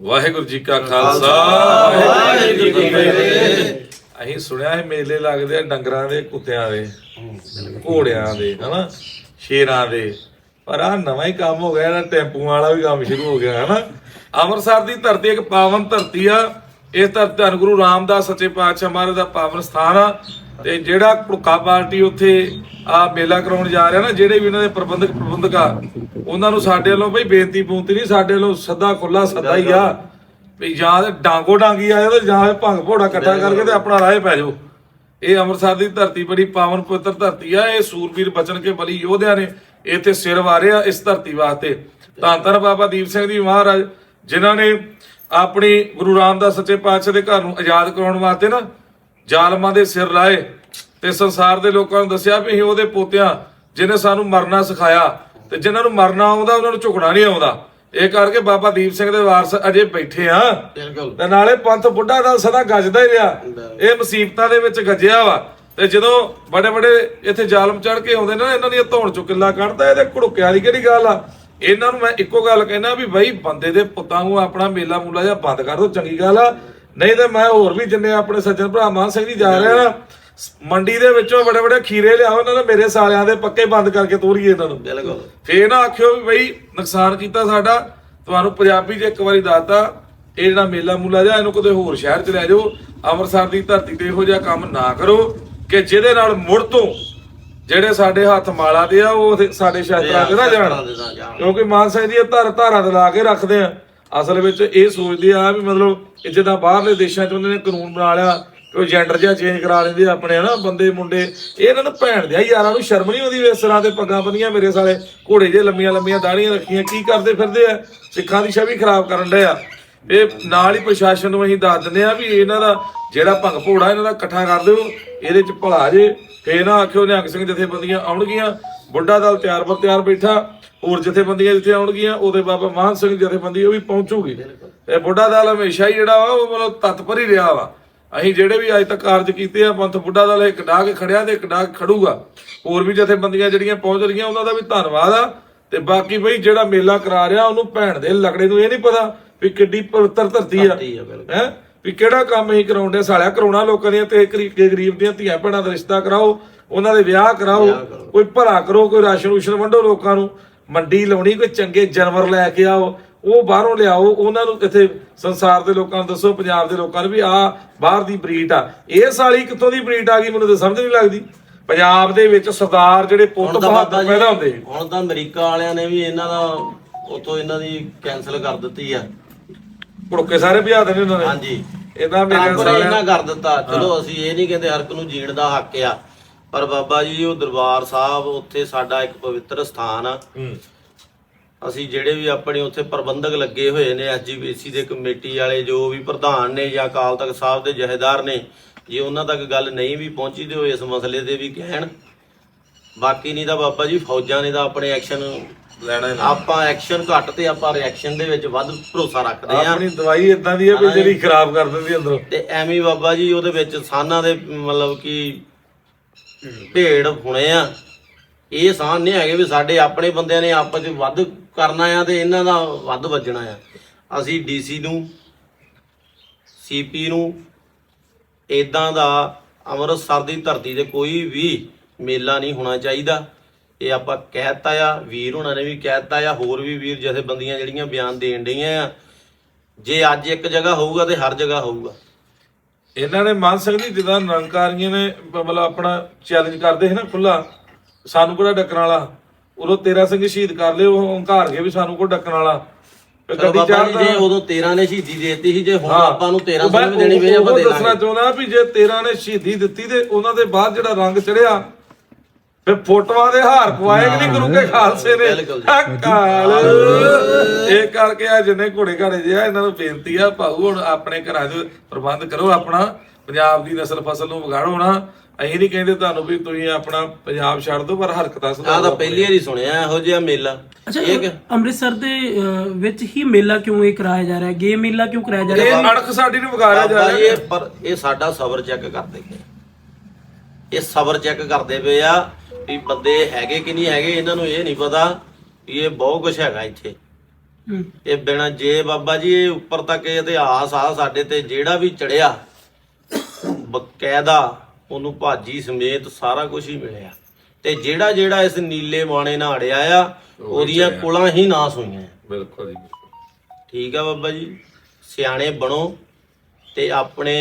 ਵਾਹਿਗੁਰੂ ਜੀ ਕਾ ਖਾਲਸਾ। ਵਾਹਿਗੁਰੂ ਜੀ ਕੀ ਫਤਿਹ। ਅਸੀਂ ਸੁਣਿਆ ਹੈ ਮੇਲੇ ਲੱਗਦੇ ਆ ਡੰਗਰਾਂ ਦੇ ਕੁੱਤਿਆਂ ਦੇ ਘੋੜਿਆਂ ਦੇ ਹਨਾ? ਸ਼ੇਰਾਂ ਦੇ। ਪਰ ਆ ਨਵਾਂ ਹੀ ਕੰਮ ਹੋ ਗਿਆ ਇਹਦਾ ਟੈਂਪੂਆਂ ਵਾਲਾ ਵੀ ਕੰਮ ਸ਼ੁਰੂ ਹੋ ਗਿਆ ਹਨਾ? ਅੰਮ੍ਰਿਤਸਰ ਦੀ ਧਰਤੀ ਇੱਕ ਪਾਵਨ ਧਰਤੀ ਆ। ਇਸ ਧਰਤੀ ਧੰਨ ਗੁਰੂ ਰਾਮਦਾਸ ਸੱਚੇ ਪਾਤਸ਼ਾਹ ਮਹਾਰਾਜ ਦਾ ਪਾਵਨ ਸਥਾਨ ਆ। ਤੇ ਜਿਹੜਾ ਭੁੱਖਾ ਪਾਰਟੀ ਉੱਥੇ ਆ ਮੇਲਾ ਕਰਾਉਣ ਜਾ ਰਿਹਾ ਨਾ ਜਿਹੜੇ ਵੀ ਇਹਨਾਂ ਦੇ ਪ੍ਰਬੰਧਕ ਪ੍ਰਬੰਧਕ ਆ ਉਹਨਾਂ ਨੂੰ ਸਾਡੇ ਵੱਲੋਂ ਬਈ ਬੇਨਤੀ ਪੂੰਤੀ ਨਹੀਂ ਸਾਡੇ ਵੱਲੋਂ ਸੱਦਾ ਖੁੱਲਾ ਸੱਦਾ ਹੀ ਆ। ਵੀ ਜਾਂ ਤੇ ਡਾਂਗੋ ਡਾਂਗੀ ਆਇਆ ਤੇ ਜਾਂ ਭੰਗ ਭੋੜਾ ਇਕੱਠਾ ਕਰਕੇ ਤੇ ਆਪਣਾ ਰਾਹ ਪੈ ਜਾਓ। ਇਹ ਅੰਮ੍ਰਿਤਸਰ ਦੀ ਧਰਤੀ ਬੜੀ ਪਾਵਨ ਪਵਿੱਤਰ ਧਰਤੀ ਆ ਇਹ ਸੂਰਬੀਰ ਬਚਨ ਕੇ ਬਲੀ ਯੋਧਿਆਂ ਨੇ ਇੱਥੇ ਸਿਰ ਵਾਰਿਆ ਇਸ ਧਰਤੀ ਵਾਸਤੇ। ਧੰਨ ਧੰਨ ਬਾਬਾ ਦੀਪ ਸਿੰਘ ਜੀ ਮਹਾਰਾਜ ਜਿਨ੍ਹਾਂ ਨੇ ਆਪਣੀ ਗੁਰੂ ਰਾਮਦਾਸ ਸੱਚੇ ਪਾਤਸ਼ਾਹ ਦੇ ਘਰ ਨੂੰ ਆਜ਼ਾਦ ਕਰਾਉਣ ਵਾਸਤੇ ਨਾ ਜ਼ਾਲਮਾਂ ਦੇ ਸਿਰ ਲਾਏ ਤੇ ਸੰਸਾਰ ਦੇ ਲੋਕਾਂ ਨੂੰ ਦੱਸਿਆ ਵੀ ਅਸੀਂ ਉਹਦੇ ਪੋਤਿਆਂ ਜਿਨੇ ਸਾਨੂੰ ਮਰਨਾ ਸਿਖਾਇਆ ਤੇ ਜਿਨ੍ਹਾਂ ਨੂੰ ਮਰਨਾ ਆਉਂਦਾ ਉਹਨਾਂ ਨੂੰ ਝੁਕਣਾ ਨਹੀਂ ਆਉਂਦਾ। ਇਹ ਕਰਕੇ ਬਾਬਾ ਦੀਪ ਸਿੰਘ ਦੇ ਵਾਰਸ ਅਜੇ ਬੈਠੇ ਆ। ਬਿਲਕੁਲ। ਤੇ ਨਾਲੇ ਪੰਥ ਬੁੱਢਾ ਦਾ ਸਦਾ ਗੱਜਦਾ ਹੀ ਰਿਹਾ। ਇਹ ਮੁਸੀਬਤਾਂ ਦੇ ਵਿੱਚ ਗੱਜਿਆ ਵਾ। ਤੇ ਜਦੋਂ ਬੜੇ ਬੜੇ ਇੱਥੇ ਜ਼ਾਲਮ ਚੜ ਕੇ ਆਉਂਦੇ ਨੇ ਨਾ ਇਹਨਾਂ ਦੀਆਂ ਧੌਣ ਚੋਂ ਕਿੱਲਾ ਕੱਢਦਾ ਇਹਦੇ ਘੜੁੱਕਿਆਂ ਦੀ ਕਿਹੜੀ ਗੱਲ ਆ? ਇਹਨਾਂ ਨੂੰ ਮੈਂ ਇੱਕੋ ਗੱਲ ਕਹਿਣਾ ਵੀ ਬਈ ਬੰਦੇ ਦੇ ਪੁੱਤਾਂ ਨੂੰ ਆਪਣਾ ਮੇਲਾ ਮੂਲਾ ਜਾਂ ਬੰਦ ਕਰ ਦੋ ਚੰਗੀ ਗੱਲ ਆ। ਨਹੀਂ ਤੇ ਮੈਂ ਹੋਰ ਵੀ ਜਿੰਨੇ ਆਪਣੇ ਸੱਜਣ ਭਰਾ ਮਾਨ ਸਿੰਘ ਜੀ ਜਾ ਰਹੇ ਨਾ ਮੰਡੀ ਦੇ ਵਿੱਚੋਂ ਬੜੇ ਬੜੇ ਖੀਰੇ ਲਿਆਓ ਇਹਨਾਂ ਨੇ ਮੇਰੇ ਸਾਲਿਆਂ ਦੇ ਪੱਕੇ ਬੰਦ ਕਰਕੇ ਤੋਰੀਏ ਇਹਨਾਂ ਨੂੰ। ਬਿਲਕੁਲ। ਫੇਰ ਨਾ ਆਖਿਓ ਵੀ ਬਈ ਨੁਕਸਾਨ ਕੀਤਾ ਸਾਡਾ ਤੁਹਾਨੂੰ ਪੰਜਾਬੀ 'ਚ ਇੱਕ ਵਾਰੀ ਦੱਸਤਾ ਇਹ ਜਿਹੜਾ ਮੇਲਾ ਮੂਲਾ ਜਾਂ ਇਹਨੂੰ ਕਿਤੇ ਹੋਰ ਸ਼ਹਿਰ 'ਚ ਲੈ ਜਾਓ ਅੰਮ੍ਰਿਤਸਰ ਦੀ ਧਰਤੀ ਤੇ ਇਹੋ ਜਿਹਾ ਕੰਮ ਨਾ ਕਰੋ ਕਿ ਜਿਹਦੇ ਨਾਲ ਮੁੜ ਤੋਂ ਜਿਹੜੇ ਸਾਡੇ ਹੱਥ ਮਾਲਾ ਦੇ ਆ ਉਹ ਸਾਡੇ ਸ਼ਾਸਤਰਾਂ ਦੇ ਨਾ ਜਾਣ। ਕਿਉਂਕਿ ਮਾਨ ਸਿੰਘ ਜੀ ਇਹ ਧਰ ਧਾਰਾਂ ਤੇ ਲਾ ਕੇ ਰੱਖਦੇ ਆ। ਅਸਲ ਵਿੱਚ ਇਹ ਸੋਚਦੇ ਆ ਵੀ ਮਤਲਬ ਇਹ ਜਿੱਦਾਂ ਬਾਹਰਲੇ ਦੇਸ਼ਾਂ 'ਚ ਉਹਨਾਂ ਨੇ ਕਾਨੂੰਨ ਬਣਾ ਲਿਆ ਉਹ ਜੈਂਡਰ ਜਿਹਾ ਚੇਂਜ ਕਰਾ ਲੈਂਦੇ ਆ ਆਪਣੇ, ਹਨਾ, ਬੰਦੇ, ਮੁੰਡੇ। ਇਹ ਇਹਨਾਂ ਨੂੰ ਭੈਣ ਦੇ ਯਾਰਾਂ ਨੂੰ ਸ਼ਰਮ ਨਹੀਂ ਆਉਂਦੀ ਇਸ ਤਰ੍ਹਾਂ ਦੇ ਪੱਗਾਂ ਬੰਨੀਆਂ ਮੇਰੇ ਸਾਲੇ। ਘੋੜੇ ਜੇ ਲੰਮੀਆਂ ਲੰਮੀਆਂ ਦਾੜੀਆਂ ਰੱਖੀਆਂ, ਕੀ ਕਰਦੇ ਫਿਰਦੇ ਆ? ਸਿੱਖਾਂ ਦੀ ਛਵੀ ਖਰਾਬ ਕਰਨ ਡਏ ਆ। ਇਹ ਨਾਲ ਹੀ ਪ੍ਰਸ਼ਾਸਨ ਨੂੰ ਅਸੀਂ ਦੱਸ ਦਿੰਦੇ ਆ ਵੀ ਇਹਨਾਂ ਦਾ ਜਿਹੜਾ ਭੰਗ ਭੋੜਾ ਇਹਨਾਂ ਦਾ ਇਕੱਠਾ ਕਰ ਦਿਓ ਇਹਦੇ ਚ ਭਲਾ ਜੇ ਫੇਰ ਨਾ ਆਖਿਓ ਨਿਹੰਗ ਸਿੰਘ ਜਥੇਬੰਦੀਆਂ ਆਉਣਗੀਆਂ। ਬੁੱਢਾ ਦਲ ਤਿਆਰ ਬਰ ਤਿਆਰ ਬੈਠਾ ਹੋਰ ਜਥੇਬੰਦੀਆਂ ਜਿੱਥੇ ਆਉਣਗੀਆਂ ਉਹਦੇ ਬਾਬਾ ਮਾਨ ਸਿੰਘ ਜਥੇਬੰਦੀ ਉਹ ਵੀ ਪਹੁੰਚੂਗੀ। ਇਹ ਬੁੱਢਾ ਦਲ ਹਮੇਸ਼ਾ ਹੀ ਜਿਹੜਾ ਵਾ ਉਹ ਮਤਲਬ ਤਤਪਰ ਹੀ ਰਿਹਾ ਵਾ। ਅਸੀਂ ਜਿਹੜੇ ਵੀ ਅੱਜ ਤੱਕ ਕਾਰਜ ਕੀਤੇ ਆ ਪੰਥ ਬੁੱਢਾ ਦਲ ਇੱਕ ਡਾਕ ਖੜਿਆ ਤੇ ਇੱਕ ਡਾਕ ਖੜੂਗਾ। ਹੋਰ ਵੀ ਜਥੇਬੰਦੀਆਂ ਜਿਹੜੀਆਂ ਪਹੁੰਚ ਰਹੀਆਂ ਉਹਨਾਂ ਦਾ ਵੀ ਧੰਨਵਾਦ ਆ। ਤੇ ਬਾਕੀ ਬਈ ਜਿਹੜਾ ਮੇਲਾ ਕਰਾ ਰਿਹਾ ਉਹਨੂੰ ਭੈਣ ਦੇ ਲਗੜੇ ਨੂੰ ਇਹ ਨਹੀਂ ਪਤਾ ਵੀ ਕਿੱਡੀ ਪਵਿੱਤਰ ਧਰਤੀ ਆ। ਹੈ? ਵੀ ਕਿਹੜਾ ਕੰਮ ਹੀ ਕਰਾਉਂਦੇ ਸਾਲਿਆ ਕਰਾਉਣਾ ਲੋਕਾਂ ਦੀਆਂ ਤੇ ਗਰੀ- ਗਰੀਬ ਦੀਆਂ ਧੀਆਂ ਭੈਣਾਂ ਦਾ ਰਿਸ਼ਤਾ ਕਰਾਓ। ਉਹਨਾਂ ਦੇ ਵਿਆਹ ਕਰਾਓ ਕੋਈ ਭਲਾ ਕਰੋ ਕੋਈ ਰਾਸ਼ਨ ਰੂਸ਼ਨ ਵੰਡੋ ਲੋਕਾਂ ਨੂੰ ਮੰਡੀ ਲਾਉਣੀ ਕੋਈ ਚੰਗੇ ਜਾਨਵਰ ਲੈ ਕੇ ਆਓ ਉਹ ਬਾਹਰੋਂ ਲਿਆਓ ਉਹਨਾਂ ਨੂੰ ਇੱਥੇ ਸੰਸਾਰ ਦੇ ਲੋਕਾਂ ਨੂੰ ਦੱਸੋ ਪੰਜਾਬ ਦੇ ਲੋਕਾਂ ਨੂੰ ਵੀ ਆ ਬਾਹਰ ਦੀ ਬਰੀਡ ਆ। ਇਹ ਸਾਲੀ ਕਿੱਥੋਂ ਦੀ ਬਰੀਡ ਆ ਗਈ ਮੈਨੂੰ ਤਾਂ ਸਮਝ ਨਹੀਂ ਲੱਗਦੀ। ਪੰਜਾਬ ਦੇ ਵਿੱਚ ਸਰਦਾਰ ਜਿਹੜੇ ਪੁੱਤ ਬਹਾਦਰ ਪੈਦਾ ਹੁੰਦੇ ਹੁਣ ਤਾਂ ਅਮਰੀਕਾ ਵਾਲਿਆਂ ਨੇ ਵੀ ਇਹਨਾਂ ਦਾ ਉਤੋਂ ਇਹਨਾਂ ਦੀ ਕੈਨਸਲ ਕਰ ਦਿੱਤੀ ਆ। ਕੁੜਕੇ ਸਾਰੇ ਭਜਾ ਦਿੰਦੇ ਉਹਨਾਂ ਨੇ। ਹਾਂਜੀ। ਇਹਨਾਂ ਮੇਰੇ ਇਹਨਾਂ ਕਰ ਦਿੱਤਾ। ਚਲੋ ਅਸੀਂ ਇਹ ਨਹੀਂ ਕਹਿੰਦੇ ਹਰ ਇੱਕ ਨੂੰ ਜੀਣ ਦਾ ਹੱਕ ਆ। ਪਰ ਬਾਬਾ ਜੀ ਉਹ ਦਰਬਾਰ ਸਾਹਿਬ ਉੱਥੇ ਸਾਡਾ ਇੱਕ ਪਵਿੱਤਰ ਸਥਾਨ ਆ। ਹੂੰ। ਅਸੀਂ ਜਿਹੜੇ ਵੀ ਆਪਣੇ ਉੱਥੇ ਪ੍ਰਬੰਧਕ ਲੱਗੇ ਹੋਏ ਨੇ ਐਸਜੀਬੀਸੀ ਦੇ ਕਮੇਟੀ ਵਾਲੇ ਜੋ ਵੀ ਪ੍ਰਧਾਨ ਨੇ ਜਾਂ ਅਕਾਲ ਤਖਤ ਸਾਹਿਬ ਦੇ ਜਹੇਦਾਰ ਨੇ ਜੇ ਉਹਨਾਂ ਤੱਕ ਗੱਲ ਨਹੀਂ ਵੀ ਪਹੁੰਚੀ ਤੇ ਉਹ ਇਸ ਮਸਲੇ ਦੇ ਵੀ ਕਹਿਣ। ਬਾਕੀ ਨਹੀਂ ਤਾਂ ਬਾਬਾ ਜੀ ਫੌਜਾਂ ਨੇ ਤਾਂ ਆਪਣੇ ਐਕਸ਼ਨ ਲੈਣਾ ਹੀ। ਆਪਾਂ ਐਕਸ਼ਨ ਘੱਟ ਤੇ ਆਪਾਂ ਰਿਐਕਸ਼ਨ ਦੇ ਵਿੱਚ ਵੱਧ ਭਰੋਸਾ ਰੱਖਦੇ ਆ ਆਪਣੀ ਦਵਾਈ ਇਦਾਂ ਦੀ ਹੈ ਵੀ ਜਿਹੜੀ ਖਰਾਬ ਕਰ ਦਿੰਦੀ ਅੰਦਰੋਂ। ਤੇ ਐਵੇਂ ਹੀ ਬਾਬਾ ਜੀ ਉਹਦੇ ਵਿੱਚ ਸਾਨਾਂ ਦੇ ਮਤਲਬ ਕਿ ਭੇੜ ਹੁਣੇ ਆ। ਇਹ ਸਾਨ ਨਹੀਂ ਹੈਗੇ ਵੀ ਸਾਡੇ ਆਪਣੇ ਬੰਦਿਆਂ ਨੇ ਆਪਸ ਵਿੱਚ ਵੱਧ ਕਰਨਾ ਆ ਤੇ ਇਹਨਾਂ ਦਾ ਵੱਧ ਵੱਜਣਾ ਆ। ਅਸੀਂ ਡੀਸੀ ਨੂੰ, ਸੀਪੀ ਨੂੰ ਇਦਾਂ ਦਾ ਅੰਮ੍ਰਿਤਸਰ ਦੀ ਧਰਤੀ ਤੇ ਕੋਈ ਵੀ ਮੇਲਾ ਨਹੀਂ ਹੋਣਾ ਚਾਹੀਦਾ। ਇਹ ਆਪਾਂ ਕਹਿਤਾ ਆ, ਵੀਰ ਉਹਨਾਂ ਨੇ ਵੀ ਕਹਿਤਾ ਆ, ਹੋਰ ਵੀ ਵੀਰ ਜਥੇਬੰਦੀਆਂ ਜਿਹੜੀਆਂ ਬਿਆਨ ਦੇਣ ਡਈਆਂ ਆ। ਜੇ ਅੱਜ ਇੱਕ ਜਗ੍ਹਾ ਹੋਊਗਾ ਤੇ ਹਰ ਜਗ੍ਹਾ ਹੋਊਗਾ। ਇਹਨਾਂ ਨੇ ਮਾਨ ਸਿੰਘ ਜੀ ਜਿੱਦਾਂ ਨਿਰੰਕਾਰੀਆਂ ਨੇ ਮਤਲਬ ਆਪਣਾ ਚੈਲੰਜ ਕਰਦੇ ਸੀ ਨਾ ਖੁੱਲਾ ਸਾਨੂੰ ਕਿਹੜਾ ਡੱਕਣ ਵਾਲਾ? ਉਦੋਂ ਤੇਰਾ ਸਿੰਘ ਸ਼ਹੀਦ ਕਰ ਲਿਓ ਉਹ ਹੰਕਾਰ ਕੇ ਵੀ ਸਾਨੂੰ ਕੋਈ ਡੱਕਣ ਵਾਲਾ? ਗੱਡੀ ਬਾਬਾ ਜੀ ਉਦੋਂ 13 ਨੇ ਸ਼ਹੀਦੀ ਦੇਤੀ ਸੀ ਜੇ ਹੁਣ। ਆਪਾਂ ਨੂੰ 13 ਉਹ ਮੈਂ- ਸੌ ਦੇਣੀ ਵੇ ਆਪਾਂ ਦੇ ਦੱਸਣਾ ਦਾਂਗੇ। ਚਾਹੁੰਦਾ ਵੀ ਜੇ 13 ਨੇ ਸ਼ਹੀਦੀ ਦਿੱਤੀ ਤੇ ਉਹਨਾਂ ਦੇ ਬਾਅਦ ਜਿਹੜਾ ਰੰਗ ਚੜਿਆ ਫਿਰ ਫੋਟੋਆਂ ਦੇ ਹਾਰ ਪਵਾਏ ਕਿ ਨਹੀਂ ਗੁਰੂ ਕੇ ਖਾਲਸੇ ਨੇ। ਅਕਾਲ। ਇਹ ਕਰਕੇ ਆ ਜਿੰਨੇ ਘੋੜੇ ਘਾੜੇ ਜੇ ਆ ਇਹਨਾਂ ਨੂੰ ਬੇਨਤੀ ਆ ਭਾਊ ਹੁਣ ਆਪਣੇ ਘਰਾਂ 'ਚ ਪ੍ਰਬੰਧ ਕਰੋ ਆਪਣਾ ਪੰਜਾਬ ਦੀ ਨਸਲ ਫਸਲ ਨੂੰ ਵਿਗਾੜੋ ਨਾ। ਅਸੀਂ ਨਹੀਂ ਕਹਿੰਦੇ ਤੁਹਾਨੂੰ ਵੀ ਤੁਸੀਂ ਆਪਣਾ ਪੰਜਾਬ ਛੱਡ ਦਿਓ ਪਰ ਹਰਕਤਾਂ ਆ ਸੁਧਾਰੋ ਤਾਂ ਪਹਿਲੀ ਵਾਰੀ ਸੁਣਿਆ ਇਹੋ ਜਿਹਾ ਮੇਲਾ। ਅੱਛਾ ਇਹ ਅੰਮ੍ਰਿਤਸਰ ਦੇ ਵਿੱਚ ਹੀ ਮੇਲਾ ਕਿਉਂ ਇਹ ਕਰਾਇਆ ਜਾ ਰਿਹਾ? ਹੈ ਗੇ ਮੇਲਾ ਕਿਉਂ ਕਰਾਇਆ ਜਾ ਰਿਹਾ? ਹੈ ਇਹ ਅਣਖ ਸਾਡੀ ਨੂੰ ਵਿਗਾੜਿਆ ਜਾ ਰਿਹਾ। ਇਹ ਪਰ ਇਹ ਸਾਡਾ ਸਬਰ ਚੈੱਕ ਕਰਦੇ ਪਏ। ਇਹ ਸਬਰ ਚੈੱਕ ਕਰਦੇ ਪਏ ਆ ਵੀ ਬੰਦੇ ਹੈਗੇ ਕਿ ਨਹੀਂ ਹੈਗੇ ਇਹਨਾਂ ਨੂੰ ਇਹ ਨਹੀਂ ਪਤਾ ਵੀ ਇਹ ਬਹੁਤ ਕੁਝ ਹੈਗਾ ਇੱਥੇ। ਇਹ ਬਿਨਾ ਜੇ ਬਾਬਾ ਜੀ ਇਹ ਉੱਪਰ ਤੱਕ ਇਹ ਇਤਿਹਾਸ ਆ ਸਾਡੇ ਤੇ ਜਿਹੜਾ ਵੀ ਚੜਿਆ ਬਕਾਇਦਾ ਉਹਨੂੰ ਭਾਜੀ ਸਮੇਤ ਸਾਰਾ ਕੁਝ ਹੀ ਮਿਲਿਆ। ਤੇ ਜਿਹੜਾ ਜਿਹੜਾ ਇਸ ਨੀਲੇ ਬਾਣੇ ਨਾਲ ਅੜਿਆ ਆ ਉਹਦੀਆਂ ਕੁਲਾਂ ਹੀ ਨਾਸ ਹੋਈਆਂ ਬਿਲਕੁਲ। ਠੀਕ ਆ ਬਾਬਾ ਜੀ ਸਿਆਣੇ ਬਣੋ ਤੇ ਆਪਣੇ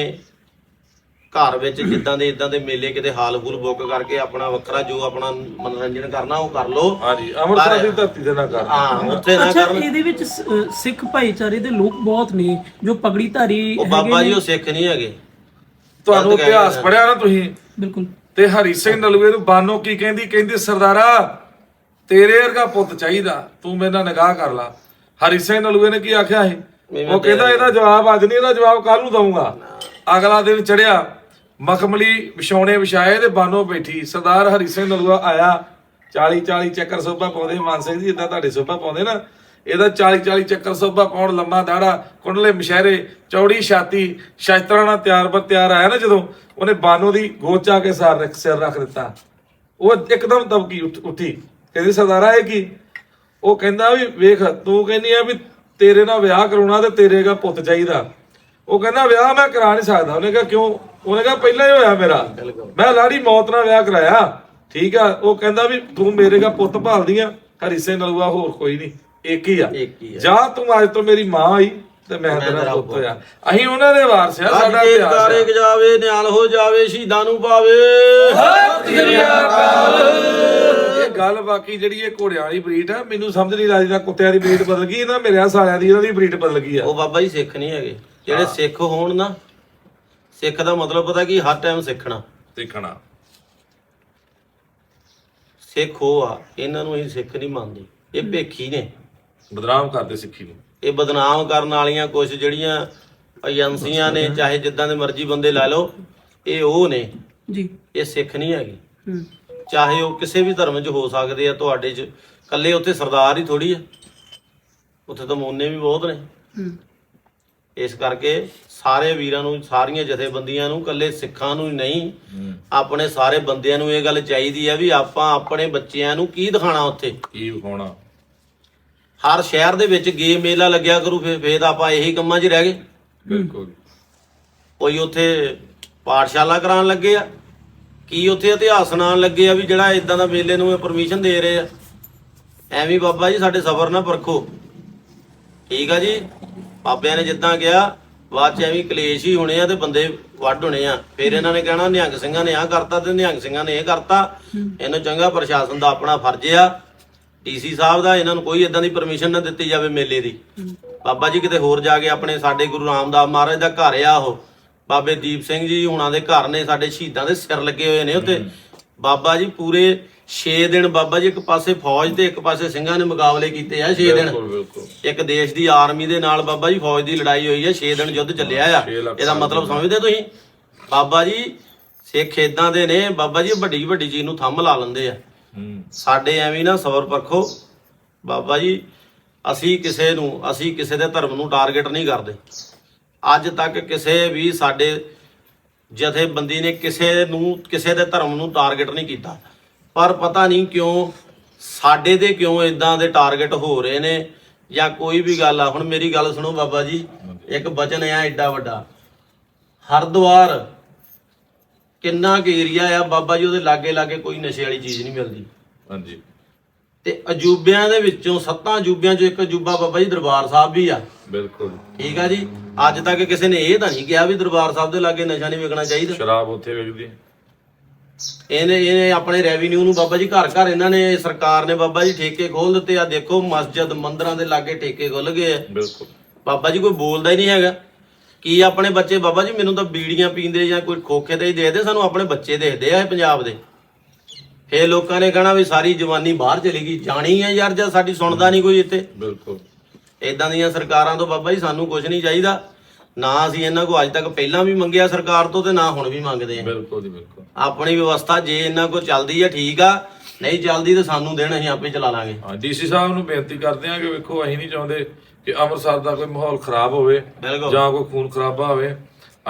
ਘਰ ਵਿੱਚ ਜਿੱਦਾਂ ਦੇ ਇਦਾਂ ਦੇ ਮੇਲੇ ਕਿਤੇ ਹਾਲ ਹੂਲ ਬੁੱਕ ਕਰਕੇ ਆਪਣਾ ਵੱਖਰਾ ਜੋ ਆਪਣਾ ਮਨੋਰੰਜਨ ਕਰਨਾ ਉਹ ਕਰ ਲਓ। ਹਾਂਜੀ ਅੰਮ੍ਰਿਤਸਰ ਦੀ ਧਰਤੀ ਤੇ ਨਾ ਕਰ। ਹਾਂ ਉੱਥੇ ਨਾ ਅੱਛਾ ਕਰਨ ਇਹਦੇ ਵਿੱਚ ਸ- ਅਹ ਸਿੱਖ ਭਾਈਚਾਰੇ ਦੇ ਲੋਕ ਬਹੁਤ ਨੇ ਜੋ ਪਗੜੀ ਧਾਰੀ ਉਹ ਬਾਬਾ ਜੀ ਉਹ ਸਿੱਖ ਨਹੀਂ ਹੈਗੇ। ਤੁਹਾਨੂੰ ਇਤਿਹਾਸ ਪੜਿਆ ਨਾ ਤੁਸੀਂ? ਬਿਲਕੁਲ। ਤੇ ਹਰੀ ਸਿੰਘ ਨਲੂਏ ਨੂੰ ਬਾਨੋ ਕੀ ਕਹਿੰਦੀ? ਕਹਿੰਦੀ ਸਰਦਾਰਾ ਤੇਰੇ ਵਰਗਾ ਪੁੱਤ ਚਾਹੀਦਾ। ਤੂੰ ਮੇਰੇ ਨਾਲ ਨਿਗਾਹ ਕਰ ਲਾ। ਹਰੀ ਸਿੰਘ ਨਲੂਏ ਨੇ ਕੀ ਆਖਿਆ ਸੀ? ਉਹ ਕਹਿੰਦਾ ਇਹਦਾ ਜਵਾਬ ਅੱਜ ਨਹੀਂ ਇਹਦਾ ਜਵਾਬ ਕੱਲ ਨੂੰ ਦਊਂਗਾ। ਅਗਲਾ ਦਿਨ ਚੜਿਆ ਮਖਮਲੀ ਵਿਛਾਉਣੇ ਵਿਛਾਏ ਤੇ ਬਾਨੋ ਬੈਠੀ। ਸਰਦਾਰ ਹਰੀ ਸਿੰਘ ਨਲੂਆ ਆਇਆ। 40 40 ਚੱਕਰ ਸੋਭਾ ਪਾਉਂਦੇ ਮਾਨ ਸਿੰਘ ਜੀ ਇਦਾਂ ਤੁਹਾਡੇ ਸੋਭਾ ਪਾਉਂਦੇ ਨਾ। ਇਹਦਾ 40 40 ਚੱਕਰ ਸੋਭਾ ਪਾਉਣ ਲੰਮਾ ਦਾੜਾ, ਕੁੰਡਲੇ ਮਸ਼ਹਿਰੇ, ਚੌੜੀ ਛਾਤੀ, ਸ਼ਸਤਰਾਂ ਨਾਲ ਤਿਆਰ ਬਰ ਤਿਆਰ ਆਇਆ ਨਾ ਜਦੋਂ, ਉਹਨੇ ਬਾਨੋ ਦੀ ਗੋਚ ਆ ਕੇ ਸਾਰ ਰੱਖ ਸਿਰ ਰੱਖ ਦਿੱਤਾ। ਉਹ ਇੱਕਦਮ ਤਬਕੀ ਉੱਠ- ਉੱਠੀ। ਕਹਿੰਦੀ, ਸਰਦਾਰਾ, ਇਹ ਕੀ? ਉਹ ਕਹਿੰਦਾ ਵੀ, ਵੇਖ, ਤੂੰ ਕਹਿੰਦੀ ਆ ਵੀ ਤੇਰੇ ਨਾਲ ਵਿਆਹ ਕਰਾਉਣਾ ਤੇ ਤੇਰੇ ਪੁੱਤ ਚਾਹੀਦਾ। ਉਹ ਕਹਿੰਦਾ, ਵਿਆਹ ਮੈਂ ਕਰਾ ਨਹੀਂ ਸਕਦਾ। ਉਹਨੇ ਕਿਹਾ, ਕਿਉਂ? ਉਹਨੇ ਕਿਹਾ ਪਹਿਲਾਂ ਹੀ ਹੋਇਆ ਮੇਰਾ। ਮੈਂ ਲਾੜੀ ਮੌਤ ਨਾਲ ਵਿਆਹ ਕਰਾਇਆ। ਠੀਕ ਆ ਉਹ ਕਹਿੰਦਾ ਵੀ ਤੂੰ ਮੇਰੇ ਦਾ ਪੁੱਤ ਭਾਲਦੀ ਆ ਹਰੀ ਸਿੰਘ ਨਲੂਆ ਹੋਰ ਕੋਈ ਨਹੀਂ। ਇੱਕ ਹੀ ਆ। ਜਾਂ ਤੂੰ ਅੱਜ ਤੋਂ ਮੇਰੀ ਮਾਂ ਆਈ ਤੇ ਮੈਂ ਤੇਰਾ ਪੁੱਤ ਹੋਇਆ ਅਸੀਂ ਉਹਨਾਂ ਦੇ ਵਾਰਸ ਆ ਸਾਡਾ ਇਤਿਹਾਸ ਆ। ਕਾਰੇ ਜਾਵੇ ਨਿਆਲ ਹੋ ਜਾਵੇ ਸ਼ਹੀਦਾਂ ਨੂੰ ਪਾਵੇ। ਇਹ ਗੱਲ ਬਾਕੀ ਜਿਹੜੀ ਇਹ ਘੋੜਿਆਂ ਵਾਲੀ ਬਰੀਡ ਆ ਮੈਨੂੰ ਸਮਝ ਨਹੀਂ ਲੱਗਦੀ ਨਾ ਕੁੱਤਿਆਂ ਦੀ ਬਰੀਡ ਬਦਲ ਗਈ ਨਾ ਮੇਰੇ ਸਾਲਿਆਂ ਦੀ ਇਹਨਾਂ ਦੀ ਬਰੀਡ ਬਦਲ ਗਈ ਆ। ਉਹ ਬਾਬਾ ਜੀ ਸਿੱਖ ਨਹੀਂ ਹੈਗੇ। ਜਿਹੜੇ ਸਿੱਖ ਹੋਣ ਨਾ ਸਿੱਖ ਦਾ ਮਤਲਬ ਪਤਾ ਕੀ? ਹਰ ਟਾਈਮ ਸਿੱਖਣਾ। ਦੇਖਣਾ ਸਿੱਖ ਉਹ ਆ ਇਹਨਾਂ ਨੂੰ ਅਸੀਂ ਸਿੱਖ ਨਹੀਂ ਮੰਨਦੇ। ਇਹ ਭੇਖੀ ਨੇ। ਬਦਨਾਮ ਕਰਦੇ ਸਿੱਖੀ ਨੂੰ। ਇਹ ਬਦਨਾਮ ਕਰਨ ਵਾਲੀਆਂ ਕੁਝ ਜਿਹੜੀਆਂ ਏਜੰਸੀਆਂ ਨੇ ਚਾਹੇ ਜਿੱਦਾਂ ਦੇ ਮਰਜ਼ੀ ਬੰਦੇ ਲਾ ਲਓ ਇਹ ਉਹ ਨੇ। ਜੀ। ਇਹ ਸਿੱਖ ਨਹੀਂ ਹੈਗੇ। ਹੂੰ। ਚਾਹੇ ਉਹ ਕਿਸੇ ਵੀ ਧਰਮ 'ਚ ਹੋ ਸਕਦੇ ਆ ਤੁਹਾਡੇ 'ਚ। ਕੱਲੇ ਉੱਥੇ ਸਰਦਾਰ ਹੀ ਥੋੜੀ ਆ। ਉੱਥੇ ਤਾਂ ਮੋਨੇ ਵੀ ਬਹੁਤ ਨੇ। ਹੂੰ। ਇਸ ਕਰਕੇ ਸਾਰੇ ਵੀਰਾਂ ਨੂੰ ਸਾਰੀਆਂ ਜਥੇਬੰਦੀਆਂ ਨੂੰ ਕੱਲੇ ਸਿੱਖਾਂ ਨੂੰ ਹੀ। ਨਹੀਂ ਆਪਣੇ ਸਾਰੇ ਬੰਦਿਆਂ ਨੂੰ ਇਹ ਗੱਲ ਚਾਹੀਦੀ ਆ ਵੀ ਆਪਾਂ ਆਪਣੇ ਬੱਚਿਆਂ ਨੂੰ ਕੀ ਦਿਖਾਣਾ ਉੱਥੇ? ਕੀ ਵਿਖਾਉਣਾ? ਹਰ ਸ਼ਹਿਰ ਦੇ ਵਿੱਚ ਗੇਮ ਮੇਲਾ ਲੱਗਿਆ ਕਰੂ ਫੇਰ ਫੇਰ ਤਾਂ ਆਪਾਂ ਇਹੀ ਕੰਮਾਂ 'ਚ ਰਹਿ ਗਏ। ਬਿਲਕੁਲ। ਕੋਈ ਉੱਥੇ ਪਾਠਸ਼ਾਲਾ ਕਰਾਉਣ ਲੱਗੇ ਆ? ਕੀ ਉੱਥੇ ਇਤਿਹਾਸ ਸੁਣਾਉਣ ਲੱਗੇ ਆ ਵੀ ਜਿਹੜਾ ਇਦਾਂ ਦਾ ਮੇਲੇ ਨੂੰ ਪਰਮਿਸ਼ਨ ਦੇ ਰਹੇ ਆ? ਐਵੇਂ ਹੀ ਬਾਬਾ ਜੀ ਸਾਡੇ ਸਬਰ ਨਾ ਪਰਖੋ। ਠੀਕ ਆ ਜੀ? ਬਾਬਿਆਂ ਨੇ ਜਿੱਦਾਂ ਕਿਹਾ, ਬਾਅਦ ਚ ਐਵੇਂ ਕਲੇਸ਼ ਹੀ ਹੋਣੇ ਆ ਤੇ ਬੰਦੇ ਵੱਢ ਹੋਣੇ ਆ। ਫਿਰ ਇਹਨਾਂ ਨੇ ਕਹਿਣਾ, ਨਿਹੰਗ ਸਿੰਘਾਂ ਨੇ ਆਹ ਕਰਤਾ ਤੇ ਨਿਹੰਗ ਸਿੰਘਾਂ ਨੇ ਇਹ ਕਰਤਾ। ਇਹਨੂੰ ਚੰਗਾ ਪ੍ਰਸ਼ਾਸਨ ਦਾ ਆਪਣਾ ਫਰਜ਼ ਆ। ਡੀਸੀ ਸਾਹਿਬ ਦਾ, ਇਹਨਾਂ ਨੂੰ ਕੋਈ ਇਦਾਂ ਦੀ ਪਰਮਿਸ਼ਨ ਨਾ ਦਿੱਤੀ ਜਾਵੇ ਮੇਲੇ ਦੀ। ਬਾਬਾ ਜੀ ਕਿਤੇ ਹੋਰ ਜਾ ਕੇ ਆਪਣੇ ਸਾਡੇ ਗੁਰੂ ਰਾਮਦਾਸ ਮਹਾਰਾਜ ਦਾ ਘਰ ਆ ਉਹ। ਬਾਬੇ ਦੀਪ ਸਿੰਘ ਜੀ ਹੁਣਾਂ ਦੇ ਘਰ ਨੇ, ਸਾਡੇ ਸ਼ਹੀਦਾਂ ਦੇ ਸਿਰ ਲੱਗੇ ਹੋਏ ਨੇ ਉੱਤੇ ਬਾਬਾ ਜੀ ਪੂਰੇ 6 ਦਿਨ ਬਾਬਾ ਜੀ ਇੱਕ ਪਾਸੇ ਫੌਜ ਤੇ ਇੱਕ ਪਾਸੇ ਸਿੰਘਾਂ ਨੇ ਮੁਕਾਬਲੇ ਕੀਤੇ ਆ 6 ਦਿਨ। ਬਿਲਕੁਲ ਬਿਲਕੁਲ। ਇੱਕ ਦੇਸ਼ ਦੀ ਆਰਮੀ ਦੇ ਨਾਲ ਬਾਬਾ ਜੀ ਫੌਜ ਦੀ ਲੜਾਈ ਹੋਈ ਹੈ 6 ਦਿਨ ਯੁੱਧ ਚੱਲਿਆ ਆ। ਛੇ ਲੱਖ ਇਹਦਾ ਮਤਲਬ ਸਮਝਦੇ ਤੁਸੀਂ? ਬਾਬਾ ਜੀ ਸਿੱਖ ਇਦਾਂ ਦੇ ਨੇ ਬਾਬਾ ਜੀ ਵੱਡੀ ਵੱਡੀ ਚੀਜ਼ ਨੂੰ ਥੰਮ ਲਾ ਲੈਂਦੇ ਆ। ਹੂੰ। ਸਾਡੇ ਐਵੇਂ ਨਾ ਸਬਰ ਪਰਖੋ। ਬਾਬਾ ਜੀ ਅਸੀਂ ਕਿਸੇ ਨੂੰ ਅਸੀਂ ਕਿਸੇ ਦੇ ਧਰਮ ਨੂੰ ਟਾਰਗੇਟ ਨਹੀਂ ਕਰਦੇ। ਅੱਜ ਤੱਕ ਕਿਸੇ ਵੀ ਸਾਡੇ ਜਥੇਬੰਦੀ ਨੇ ਕਿਸੇ ਨੂੰ ਕਿਸੇ ਦੇ ਧਰਮ ਨੂੰ ਟਾਰਗੇਟ ਨਹੀਂ ਕੀਤਾ। ਪਰ ਪਤਾ ਨਹੀਂ ਕਿਉਂ ਸਾਡੇ ਦੇ ਕਿਉਂ ਇਦਾਂ ਦੇ ਟਾਰਗੇਟ ਹੋ ਰਹੇ ਨੇ ਜਾਂ ਕੋਈ ਵੀ ਗੱਲ ਆ। ਹੁਣ ਮੇਰੀ ਗੱਲ ਸੁਣੋ ਬਾਬਾ ਜੀ ਇੱਕ ਬਚਨ ਆ ਐਡਾ ਵੱਡਾ। ਹਰਦੁਆਰ ਕਿੰਨਾ ਕੁ ਏਰੀਆ ਆ ਬਾਬਾ ਜੀ ਉਹਦੇ ਲਾਗੇ ਲਾਗੇ ਕੋਈ ਨਸ਼ੇ ਵਾਲੀ ਚੀਜ਼ ਨਹੀਂ ਮਿਲਦੀ। ਹਾਂਜੀ। ਤੇ ਅਜੂਬਿਆਂ ਦੇ ਵਿੱਚੋਂ ਸੱਤਾਂ ਅਜੂਬਿਆਂ ਚੋਂ ਇੱਕ ਅਜੂਬਾ ਬਾਬਾ ਜੀ ਦਰਬਾਰ ਸਾਹਿਬ ਵੀ ਆ। ਬਿਲਕੁਲ। ਠੀਕ ਆ ਜੀ? ਅੱਜ ਤੱਕ ਕਿਸੇ ਨੇ ਇਹ ਤਾਂ ਨਹੀਂ ਕਿਹਾ ਵੀ ਦਰਬਾਰ ਸਾਹਿਬ ਦੇ ਲਾਗੇ ਨਸ਼ਾ ਨਹੀਂ ਵਿਕਣਾ ਚਾਹੀਦਾ। ਸ਼ਰਾਬ ਉੱਥੇ ਵਿਕਦੀ। ਇਹਨੇ ਇਹਨੇ ਆਪਣੇ ਰੈਵਨਿਊ ਨੂੰ ਬਾਬਾ ਜੀ ਘਰ ਘਰ ਇਹਨਾਂ ਨੇ ਸਰਕਾਰ ਨੇ ਬਾਬਾ ਜੀ ਠੇਕੇ ਖੋਲ ਦਿੱਤੇ। ਆ ਦੇਖੋ ਮਸਜਿਦ ਮੰਦਰਾਂ ਦੇ ਲਾਗੇ ਠੇਕੇ ਖੁੱਲ ਗਏ ਆ। ਬਿਲਕੁਲ। ਬਾਬਾ ਜੀ ਕੋਈ ਬੋਲਦਾ ਹੀ ਨਹੀਂ ਹੈਗਾ। ਕੀ ਆਪਣੇ ਬੱਚੇ ਬਾਬਾ ਜੀ ਮੈਨੂੰ ਤਾਂ ਬੀੜੀਆਂ ਪੀਂਦੇ ਜਾਂ ਕੋਈ ਖੋਖੇ ਤੇ ਹੀ ਦੇਖਦੇ ਸਾਨੂੰ ਆਪਣੇ ਬੱਚੇ ਦੇਖਦੇ ਆ ਇਹ ਪੰਜਾਬ ਦੇ। ਫੇਰ ਲੋਕਾਂ ਨੇ ਕਹਣਾ ਵੀ ਸਾਰੀ ਜਵਾਨੀ ਬਾਹਰ ਚਲੀ ਗਈ ਜਾਣੀ ਆ ਯਾਰ ਜਦ ਸਾਡੀ ਸੁਣਦਾ ਨਹੀਂ ਕੋਈ ਇੱਥੇ। ਬਿਲਕੁਲ। ਇਦਾਂ ਦੀਆਂ ਸਰਕਾਰਾਂ ਤੋਂ ਬਾਬਾ ਜੀ ਸਾਨੂੰ ਕੁਝ ਨਹੀਂ ਚਾਹੀਦਾ। ਨਾ ਅਸੀਂ ਇਹਨਾਂ ਕੋ ਅੱਜ ਤੱਕ ਪਹਿਲਾਂ ਵੀ ਮੰਗਿਆ ਸਰਕਾਰ ਤੋਂ ਤੇ ਨਾ ਹੁਣ ਵੀ ਮੰਗਦੇ ਆ। ਬਿਲਕੁਲ ਜੀ ਬਿਲਕੁਲ। ਆਪਣੀ ਵਿਵਸਥਾ ਜੇ ਇਹਨਾਂ ਕੋ ਚੱਲਦੀ ਆ ਠੀਕ ਆ। ਨਹੀਂ ਚੱਲਦੀ ਤੇ ਸਾਨੂੰ ਦੇਣ ਅਸੀਂ ਆਪੇ ਚਲਾ ਲਾਂਗੇ। ਹਾਂ ਡੀਸੀ ਸਾਹਿਬ ਨੂੰ ਬੇਨਤੀ ਕਰਦੇ ਹਾਂ ਕਿ ਵੇਖੋ ਅਸੀਂ ਨਹੀਂ ਚਾਹੁੰਦੇ ਕਿ ਅੰਮ੍ਰਿਤਸਰ ਦਾ ਕੋਈ ਮਾਹੌਲ ਖਰਾਬ ਹੋਵੇ ਜਾਂ ਕੋਈ ਖੂਨ ਖਰਾਬਾ ਹੋਵੇ।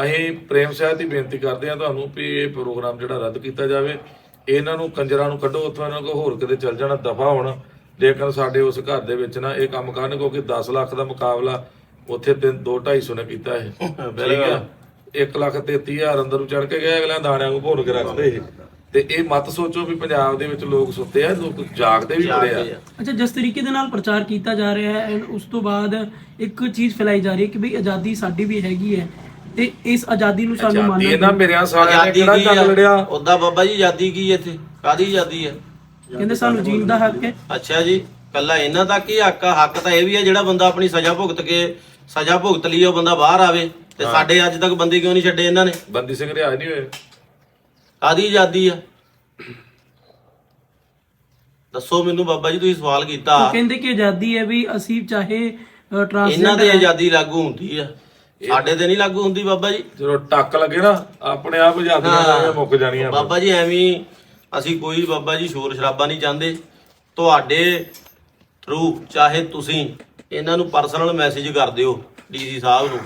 ਅਸੀਂ ਪ੍ਰੇਮ ਸਾਹਿਬ ਦੀ ਬੇਨਤੀ ਕਰਦੇ ਹਾਂ ਤੁਹਾਨੂੰ ਵੀ ਇਹ ਪ੍ਰੋਗਰਾਮ ਜਿਹੜਾ ਰੱਦ ਕੀਤਾ ਜਾਵੇ। ਇਹਨਾਂ ਨੂੰ ਕੰਜਰਾਂ ਨੂੰ ਕੱਢੋ ਉੱਥੋਂ ਇਹਨਾਂ ਕੋ ਹੋਰ ਕਿਤੇ ਚੱਲ ਜਾਣਾ ਦਫਾ ਹੋਣ। ਲੇਕਿਨ ਸਾਡੇ ਉਸ ਘਰ ਦੇ ਵਿੱਚ ਨਾ ਇਹ ਕੰਮ ਕਰਨ ਕਿਉਂਕਿ 10 ਲੱਖ ਦਾ ਮੁਕਾਬਲਾ ਉੱਥੇ ਤੇ 2 250 ਨੇ ਕੀਤਾ ਇਹ। ਠੀਕ ਆ? 1 ਲੱਖ 33000 ਅੰਦਰ ਨੂੰ ਚੜ ਕੇ ਗਏ ਅਗਲਿਆਂ ਦਾਣਿਆਂ ਨੂੰ ਭੁੰਨ ਕੇ ਰੱਖਦੇ ਇਹ। ਤੇ ਇਹ ਮਤ ਸੋਚੋ ਵੀ ਪੰਜਾਬ ਦੇ ਵਿੱਚ ਲੋਕ ਸੁੱਤੇ ਆ ਲੋਕ ਜਾਗਦੇ ਵੀ ਬੜੇ ਆ। ਅੱਛਾ ਜਿਸ ਤਰੀਕੇ ਦੇ ਨਾਲ ਪ੍ਰਚਾਰ ਕੀਤਾ ਜਾ ਰਿਹਾ ਹੈ and ਉਸ ਤੋਂ ਬਾਅਦ ਇੱਕ ਚੀਜ਼ ਫੈਲਾਈ ਜਾ ਰਹੀ ਹੈ ਕਿ ਵੀ ਆਜ਼ਾਦੀ ਸਾਡੀ ਵੀ ਹੈਗੀ ਹੈ। ਤੇ ਇਸ ਆਜ਼ਾਦੀ ਨੂੰ ਸਾਨੂੰ ਮਾਨਣਾ ਇਹਨਾਂ ਮੇਰਿਆਂ ਸਾਰਿਆਂ ਨੇ ਕਿਹੜਾ ਕੀ ਜੰਗ ਲੜਿਆ? ਉਦਾਂ ਬਾਬਾ ਜੀ ਆਜ਼ਾਦੀ ਕੀ ਹੈ ਇੱਥੇ? ਕਾਦੀ ਆਜ਼ਾਦੀ ਹੈ? ਕਹਿੰਦੇ ਸਾਨੂੰ ਜੀਣ ਦਾ ਹੱਕ ਹੈ। ਅੱਛਾ ਜੀ ਕੱਲਾ ਇਹਨਾਂ ਤੱਕ ਹੀ ਹੱਕ ਆ? ਹੱਕ ਤਾਂ ਇਹ ਵੀ ਹੈ ਜਿਹੜਾ ਬੰਦਾ ਆਪਣੀ ਸਜ਼ਾ ਭੁਗਤ ਕੇ ਸਜ਼ਾ ਭੁਗਤ ਲਈ ਉਹ ਬੰਦਾ ਬਾਹਰ ਆਵੇ। ਤੇ ਸਾਡੇ ਅੱਜ ਤੱਕ ਬੰਦੇ ਕਿਉਂ ਨਹੀਂ ਛੱਡੇ ਇਹਨਾਂ ਨੇ? ਬੰਦੀ ਸਿੰਘ ਰਿਆਜ ਨਹੀਂ ਹੋਏ ਕਾਦੀ ਆਜ਼ਾਦੀ ਆ? ਦੱਸੋ ਮੈਨੂੰ ਬਾਬਾ ਜੀ ਤੁਸੀਂ ਸਵਾਲ ਕੀਤਾ। ਉਹ ਕਹਿੰਦੇ ਕਿ ਆਜ਼ਾਦੀ ਹੈ ਵੀ ਅਸੀਂ ਚਾਹੇ ਇਹਨਾਂ ਤੇ ਟ੍ਰਾਂਸਜੈਂਡਰ ਆਜ਼ਾਦੀ ਲਾਗੂ ਹੁੰਦੀ ਆ। ਸਾਡੇ ਤੇ ਨਹੀਂ ਲਾਗੂ ਹੁੰਦੀ ਬਾਬਾ ਜੀ। ਜਦੋਂ ਟੱਕ ਲੱਗੇ ਨਾ ਆਪਣੇ ਆਪ ਆਜ਼ਾਦੀਆਂ ਸਾਰੀਆਂ ਮੁੱਕ ਜਾਣੀਆਂ। ਬਾਬਾ ਜੀ ਐਵੇਂ ਅਸੀਂ ਕੋਈ ਬਾਬਾ ਜੀ ਸ਼ੋਰ ਸ਼ਰਾਬਾ ਨਹੀਂ ਚਾਹੁੰਦੇ। ਤੁਹਾਡੇ ਥਰੂ ਚਾਹੇ ਤੁਸੀਂ ਇਹਨਾਂ ਨੂੰ ਪਰਸਨਲ ਮੈਸੇਜ ਕਰ ਦਿਓ ਡੀਸੀ ਸਾਹਿਬ ਨੂੰ।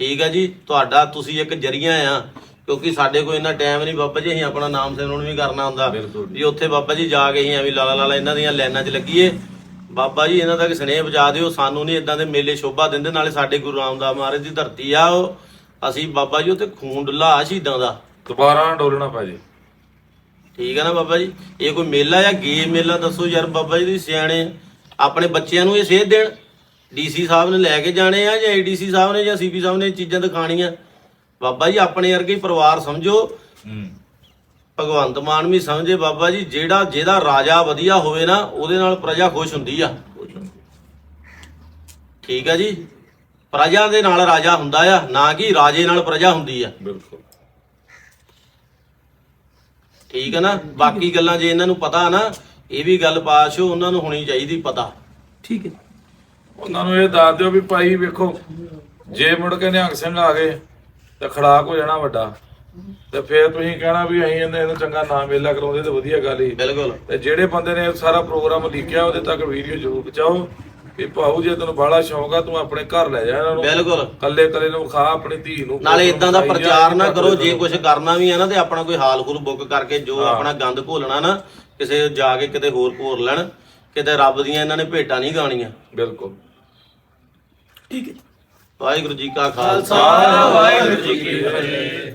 ਠੀਕ ਹੈ ਜੀ ਤੁਹਾਡਾ ਤੁਸੀਂ ਇੱਕ ਜਰੀਆ ਆ ਕਿਉਂਕਿ ਸਾਡੇ ਕੋਲ ਇੰਨਾ ਟਾਈਮ ਨਹੀਂ ਬਾਬਾ ਜੀ ਅਸੀਂ ਆਪਣਾ ਨਾਮ ਸਿਮਰਨ ਵੀ ਕਰਨਾ ਹੁੰਦਾ। ਵੀ ਉੱਥੇ ਬਾਬਾ ਜੀ ਜਾ ਕੇ ਅਸੀਂ ਐਵੇਂ ਲਾਲਾ ਲਾਲਾ ਇਹਨਾਂ ਦੀਆਂ ਲਾਈਨਾਂ 'ਚ ਲੱਗੀਏ। ਬਾਬਾ ਜੀ ਇਹਨਾਂ ਤੱਕ ਸਨੇਹ ਪਹੁੰਚਾ ਦਿਓ ਸਾਨੂੰ ਨਹੀਂ ਇਦਾਂ ਦੇ ਮੇਲੇ ਸ਼ੋਭਾ ਦਿੰਦੇ ਨਾਲੇ ਸਾਡੇ ਗੁਰੂ ਰਾਮਦਾਸ ਮਹਾਰਾਜ ਦੀ ਧਰਤੀ ਆ ਉਹ। ਅਸੀਂ ਬਾਬਾ ਜੀ ਉੱਥੇ ਖੂਨ ਡੁੱਲਾ ਸ਼ਹੀਦਾਂ ਦਾ। ਦੁਬਾਰਾ ਡੋਲਣਾ ਪੈ ਜੇ। ਠੀਕ ਹੈ ਨਾ ਬਾਬਾ ਜੀ? ਇਹ ਕੋਈ ਮੇਲਾ ਜਾਂ ਗੇ ਮੇਲਾ ਦੱਸੋ ਯਾਰ ਬਾਬਾ ਜੀ ਤੁਸੀਂ ਸਿਆਣੇ ਆ। ਆਪਣੇ ਬੱਚਿਆਂ ਨੂੰ ਇਹ ਸੇਧ ਦੇਣ। ਡੀਸੀ ਸਾਹਿਬ ਨੇ ਲੈ ਕੇ ਜਾਣੇ ਆ ਜਾਂ ਏਡੀਸੀ ਸਾਹਿਬ ਨੇ ਜਾਂ ਸੀਪੀ ਸਾਹਿਬ ਨੇ ਚੀਜ਼ਾਂ ਦਿਖਾਣੀਆਂ ਬਾਬਾ ਜੀ ਆਪਣੇ ਵਰਗੇ ਹੀ ਪਰਿਵਾਰ ਸਮਝੋ। ਭਗਵੰਤ ਮਾਨ ਵੀ ਸਮਝੇ ਬਾਬਾ ਜੀ ਜਿਹੜਾ ਜਿਹਦਾ ਰਾਜਾ ਵਧੀਆ ਹੋਵੇ ਨਾ ਉਹਦੇ ਨਾਲ ਪ੍ਰਜਾ ਖੁਸ਼ ਹੁੰਦੀ ਆ। ਠੀਕ ਆ ਜੀ। ਪ੍ਰਜਾ ਦੇ ਨਾਲ ਰਾਜਾ ਹੁੰਦਾ ਆ ਨਾ ਕਿ ਰਾਜੇ ਨਾਲ ਪ੍ਰਜਾ ਹੁੰਦੀ ਆ। ਬਿਲਕੁਲ। ਠੀਕ ਹੈ ਨਾ? ਬਾਕੀ ਗੱਲਾਂ ਜੇ ਇਹਨਾਂ ਨੂੰ ਪਤਾ ਨਾ ਇਹ ਵੀ ਗੱਲ ਪਾਸ ਹੋ ਉਹਨਾਂ ਨੂੰ ਹੋਣੀ ਚਾਹੀਦੀ ਪਤਾ। ਠੀਕ ਹੈ। ਉਹਨਾਂ ਨੂੰ ਇਹ ਦੱਸ ਦਿਓ ਵੀ ਭਾਈ ਵੇਖੋ ਜੇ ਮੁੜ ਕੇ ਨਿਹੰਗ ਸਿੰਘ ਆ ਗਏ ਤੇ ਖੜਾਕ ਹੋ ਜਾਣਾ ਵੱਡਾ। ਤੇ ਫਿਰ ਤੁਸੀਂ ਕਹਿਣਾ ਵੀ ਅਸੀਂ ਇਹਨੇ ਇਹਨੂੰ ਚੰਗਾ ਨਾਮ ਮੇਲਾ ਕਰਾਉਂਦੇ ਤੇ ਵਧੀਆ ਗੱਲ ਹੀ ਬਿਲਕੁਲ। ਤੇ ਜਿਹੜੇ ਬੰਦੇ ਨੇ ਸਾਰਾ ਪ੍ਰੋਗਰਾਮ ਲਿਖਿਆ ਉਹਦੇ ਤੱਕ ਵੀਡੀਓ ਜ਼ਰੂਰ ਪਹੁੰਚਾਓ। ਵੀ ਭਾਊ ਜੇ ਤੈਨੂੰ ਬਾਹਲਾ ਸ਼ੌਂਕ ਆ ਤੂੰ ਆਪਣੇ ਘਰ ਲੈ ਜਾ ਇਹਨਾਂ ਨੂੰ। ਬਿਲਕੁਲ। ਕੱਲੇ ਕੱਲੇ ਨੂੰ ਖਾ ਆਪਣੀ ਧੀ ਨੂੰ ਨਾਲੇ ਇਦਾਂ ਦਾ ਪ੍ਰਚਾਰ ਨਾ ਕਰੋ ਜੇ ਕੁਝ ਕਰਨਾ ਵੀ ਹੈ ਨਾ ਤੇ ਆਪਣਾ ਕੋਈ ਹਾਲ ਹੂਲ ਬੁੱਕ ਕਰਕੇ ਜੋ ਆਪਣਾ ਗੰਦ ਘੋਲਣਾ ਨਾ ਕਿਸੇ ਜਾ ਕੇ ਕਿਤੇ ਹੋਰ ਘੋਰ ਲੈਣ ਕਿਤੇ ਰੱਬ ਦੀਆਂ ਇਹਨਾਂ ਨੇ ਭੇਟਾਂ ਨਹੀਂ ਗਾਣੀਆਂ। ਬਿਲਕੁਲ। ਠੀਕ ਹੈ ਵਾਹਿਗੁਰੂ ਜੀ ਕਾ ਖਾਲਸਾ ਵਾਹਿਗੁਰੂ ਜੀ ਕੀ ਫਤਿਹ।